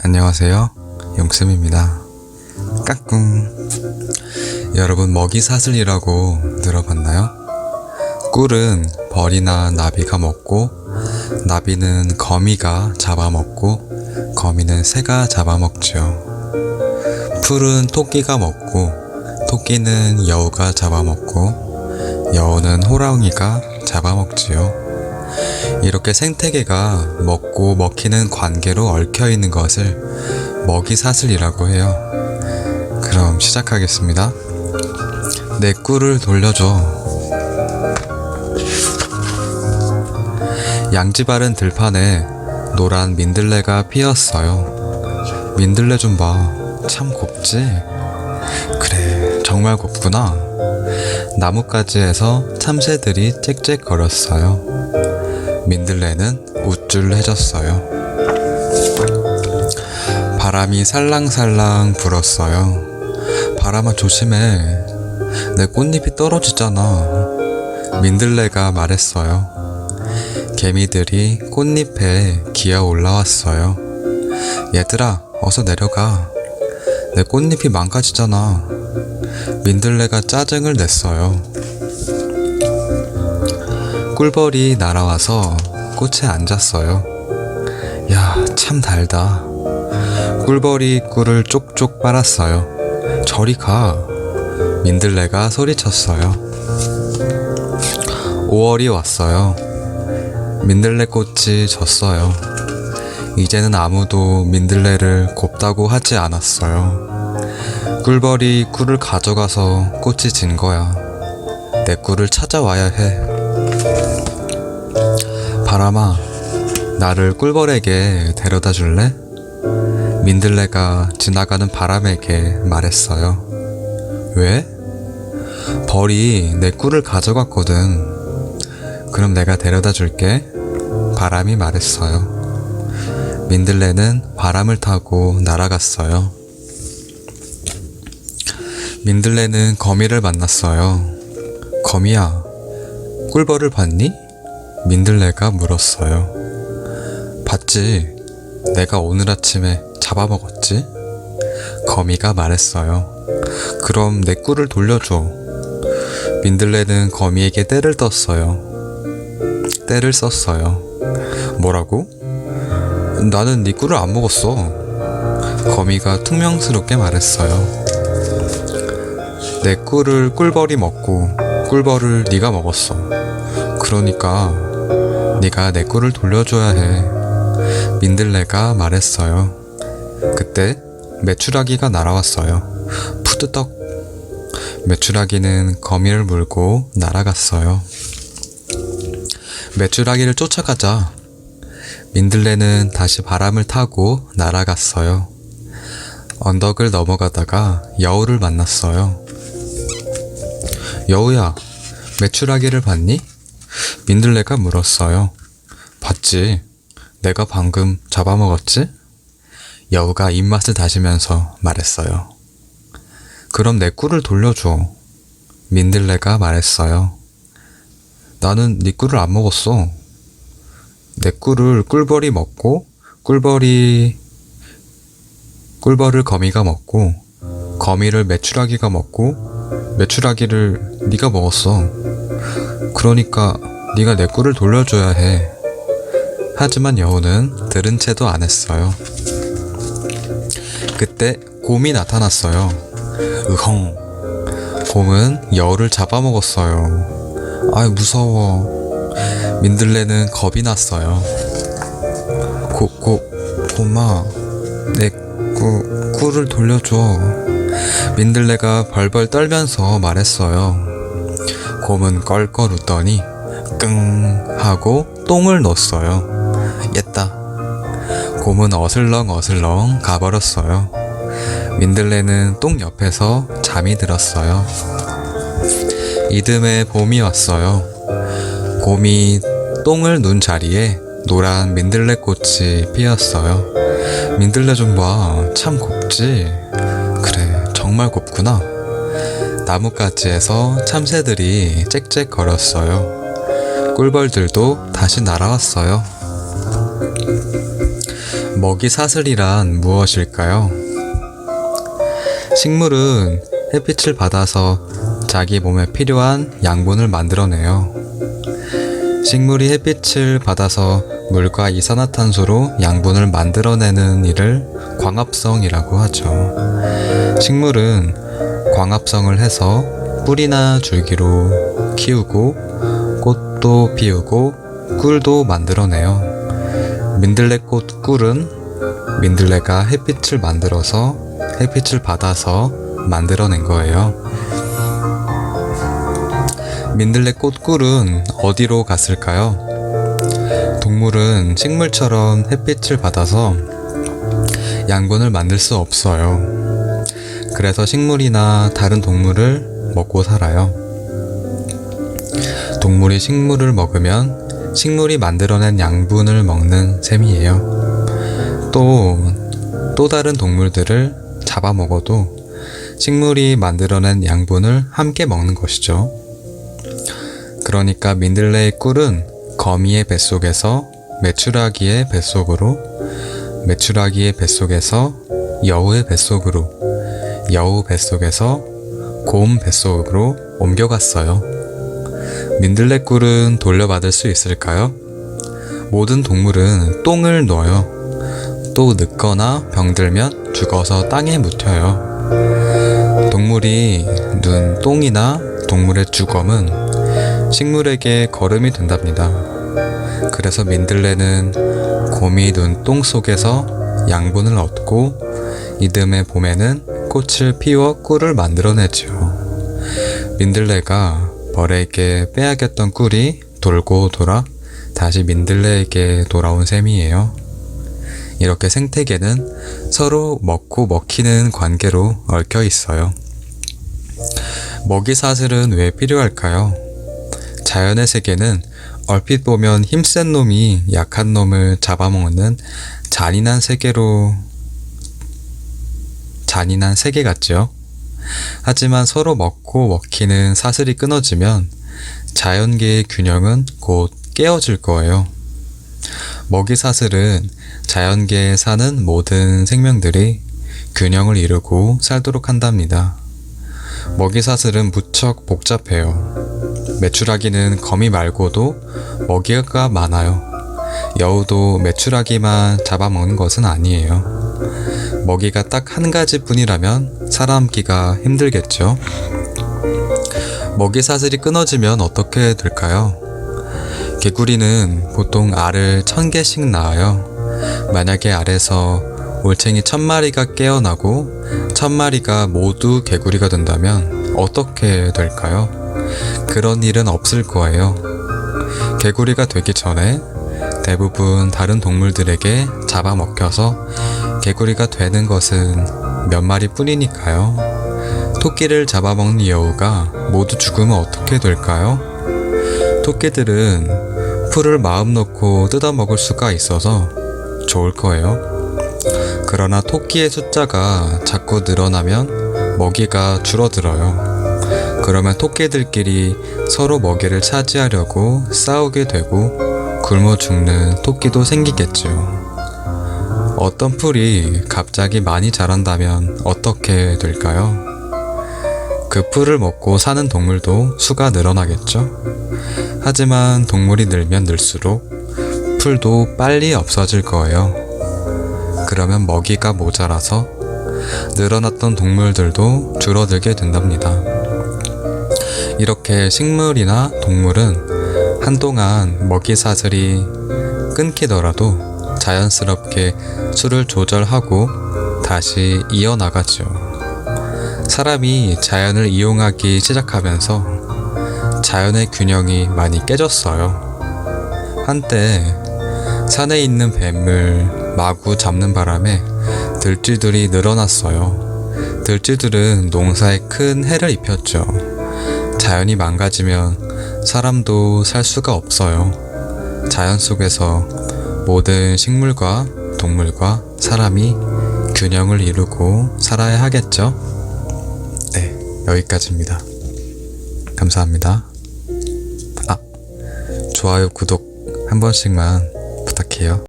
안녕하세요. 용쌤입니다. 까꿍. 여러분 먹이 사슬이라고 들어봤나요? 꿀은 벌이나 나비가 먹고 나비는 거미가 잡아먹고 거미는 새가 잡아먹죠. 풀은 토끼가 먹고 토끼는 여우가 잡아먹고 여우는 호랑이가 잡아먹지요. 이렇게 생태계가 먹고 먹히는 관계로 얽혀 있는 것을 먹이사슬이라고 해요. 그럼 시작하겠습니다. 내 꿀을 돌려줘. 양지바른 들판에 노란 민들레가 피었어요. 민들레 좀 봐. 참 곱지? 그래, 정말 곱구나. 나뭇가지에서 참새들이 짹짹거렸어요. 민들레는 우쭐해졌어요. 바람이 살랑살랑 불었어요. 바람아 조심해. 내 꽃잎이 떨어지잖아. 민들레가 말했어요. 개미들이 꽃잎에 기어 올라왔어요. 얘들아, 어서 내려가. 내 꽃잎이 망가지잖아. 민들레가 짜증을 냈어요. 꿀벌이 날아와서 꽃에 앉았어요. 야, 참 달다. 꿀벌이 꿀을 쪽쪽 빨았어요. 저리 가. 민들레가 소리쳤어요. 5월이 왔어요. 민들레 꽃이 졌어요. 이제는 아무도 민들레를 곱다고 하지 않았어요. 꿀벌이 꿀을 가져가서 꽃이 진 거야. 내 꿀을 찾아와야 해. 바람아, 나를 꿀벌에게 데려다 줄래? 민들레가 지나가는 바람에게 말했어요. 왜? 벌이 내 꿀을 가져갔거든. 그럼 내가 데려다 줄게. 바람이 말했어요. 민들레는 바람을 타고 날아갔어요. 민들레는 거미를 만났어요. 거미야, 꿀벌을 봤니? 민들레가 물었어요. 봤지? 내가 오늘 아침에 잡아먹었지? 거미가 말했어요. 그럼 내 꿀을 돌려줘. 민들레는 거미에게 떼를 떴어요. 떼를 썼어요. 뭐라고? 나는 네 꿀을 안 먹었어. 거미가 퉁명스럽게 말했어요. 내 꿀을 꿀벌이 먹고 꿀벌을 네가 먹었어. 그러니까 네가 내 꿀을 돌려줘야 해. 민들레가 말했어요. 그때 메추라기가 날아왔어요. 푸드덕. 메추라기는 거미를 물고 날아갔어요. 메추라기를 쫓아가자. 민들레는 다시 바람을 타고 날아갔어요. 언덕을 넘어가다가 여우를 만났어요. 여우야, 메추라기를 봤니? 민들레가 물었어요. 봤지? 내가 방금 잡아먹었지? 여우가 입맛을 다시면서 말했어요. 그럼 내 꿀을 돌려줘. 민들레가 말했어요. 나는 네 꿀을 안 먹었어. 내 꿀을 꿀벌이 먹고 꿀벌이 꿀벌을 거미가 먹고 거미를 메추라기가 먹고 메추라기를 네가 먹었어. 그러니까 네가 내 꿀을 돌려줘야 해. 하지만 여우는 들은 채도 안 했어요. 그때 곰이 나타났어요. 으헝. 곰은 여우를 잡아먹었어요. 아이 무서워. 민들레는 겁이 났어요. 고, 고, 곰아. 내 꿀, 꿀을 돌려줘. 민들레가 벌벌 떨면서 말했어요. 곰은 껄껄 웃더니 끙 하고 똥을 넣었어요. 옛다. 곰은 어슬렁 어슬렁 가버렸어요. 민들레는 똥 옆에서 잠이 들었어요. 이듬해 봄이 왔어요. 곰이 똥을 눈 자리에 노란 민들레 꽃이 피었어요. 민들레 좀 봐. 참 곱지? 그래, 정말 곱구나. 나뭇가지에서 참새들이 짹짹거렸어요. 꿀벌들도 다시 날아왔어요. 먹이 사슬이란 무엇일까요? 식물은 햇빛을 받아서 자기 몸에 필요한 양분을 만들어내요. 식물이 햇빛을 받아서 물과 이산화탄소로 양분을 만들어내는 일을 광합성이라고 하죠. 식물은 광합성을 해서 뿌리나 줄기로 키우고 꽃도 피우고 꿀도 만들어내요. 민들레꽃 꿀은 민들레가 햇빛을 만들어서 햇빛을 받아서 만들어낸 거예요. 민들레꽃 꿀은 어디로 갔을까요? 동물은 식물처럼 햇빛을 받아서 양분을 만들 수 없어요. 그래서 식물이나 다른 동물을 먹고 살아요. 동물이 식물을 먹으면 식물이 만들어낸 양분을 먹는 셈이에요. 또, 또 다른 동물들을 잡아먹어도 식물이 만들어낸 양분을 함께 먹는 것이죠. 그러니까 민들레의 꿀은 거미의 뱃속에서 메추라기의 뱃속으로, 메추라기의 뱃속에서 여우의 뱃속으로, 여우 뱃속에서 곰 뱃속으로 옮겨갔어요. 민들레 꿀은 돌려받을 수 있을까요? 모든 동물은 똥을 넣어요. 또 늙거나 병들면 죽어서 땅에 묻혀요. 동물이 눈 똥이나 동물의 주검은 식물에게 거름이 된답니다. 그래서 민들레는 곰이 눈 똥 속에서 양분을 얻고 이듬해 봄에는 꽃을 피워 꿀을 만들어내죠. 민들레가 벌에게 빼앗겼던 꿀이 돌고 돌아 다시 민들레에게 돌아온 셈이에요. 이렇게 생태계는 서로 먹고 먹히는 관계로 얽혀 있어요. 먹이 사슬은 왜 필요할까요? 자연의 세계는 얼핏 보면 힘센 놈이 약한 놈을 잡아먹는 잔인한 세계로 잔인한 세계 같죠? 하지만 서로 먹고 먹히는 사슬이 끊어지면 자연계의 균형은 곧 깨어질 거예요. 먹이 사슬은 자연계에 사는 모든 생명들이 균형을 이루고 살도록 한답니다. 먹이 사슬은 무척 복잡해요. 메추라기는 거미 말고도 먹이가 많아요. 여우도 메추라기만 잡아먹는 것은 아니에요. 먹이가 딱 한 가지 뿐이라면 살아남기가 힘들겠죠. 먹이 사슬이 끊어지면 어떻게 될까요? 개구리는 보통 알을 천 개씩 낳아요. 만약에 알에서 올챙이 천 마리가 깨어나고 천 마리가 모두 개구리가 된다면 어떻게 될까요? 그런 일은 없을 거예요. 개구리가 되기 전에 대부분 다른 동물들에게 잡아먹혀서 개구리가 되는 것은 몇 마리 뿐이니까요. 토끼를 잡아먹는 여우가 모두 죽으면 어떻게 될까요? 토끼들은 풀을 마음 놓고 뜯어먹을 수가 있어서 좋을 거예요. 그러나 토끼의 숫자가 자꾸 늘어나면 먹이가 줄어들어요. 그러면 토끼들끼리 서로 먹이를 차지하려고 싸우게 되고 굶어 죽는 토끼도 생기겠죠. 어떤 풀이 갑자기 많이 자란다면 어떻게 될까요? 그 풀을 먹고 사는 동물도 수가 늘어나겠죠? 하지만 동물이 늘면 늘수록 풀도 빨리 없어질 거예요. 그러면 먹이가 모자라서 늘어났던 동물들도 줄어들게 된답니다. 이렇게 식물이나 동물은 한동안 먹이 사슬이 끊기더라도 자연스럽게 수를 조절하고 다시 이어나가죠. 사람이 자연을 이용하기 시작하면서 자연의 균형이 많이 깨졌어요. 한때 산에 있는 뱀을 마구 잡는 바람에 들쥐들이 늘어났어요. 들쥐들은 농사에 큰 해를 입혔죠. 자연이 망가지면 사람도 살 수가 없어요. 자연 속에서 모든 식물과 동물과 사람이 균형을 이루고 살아야 하겠죠? 네, 여기까지입니다. 감사합니다. 아, 좋아요, 구독 한 번씩만 부탁해요.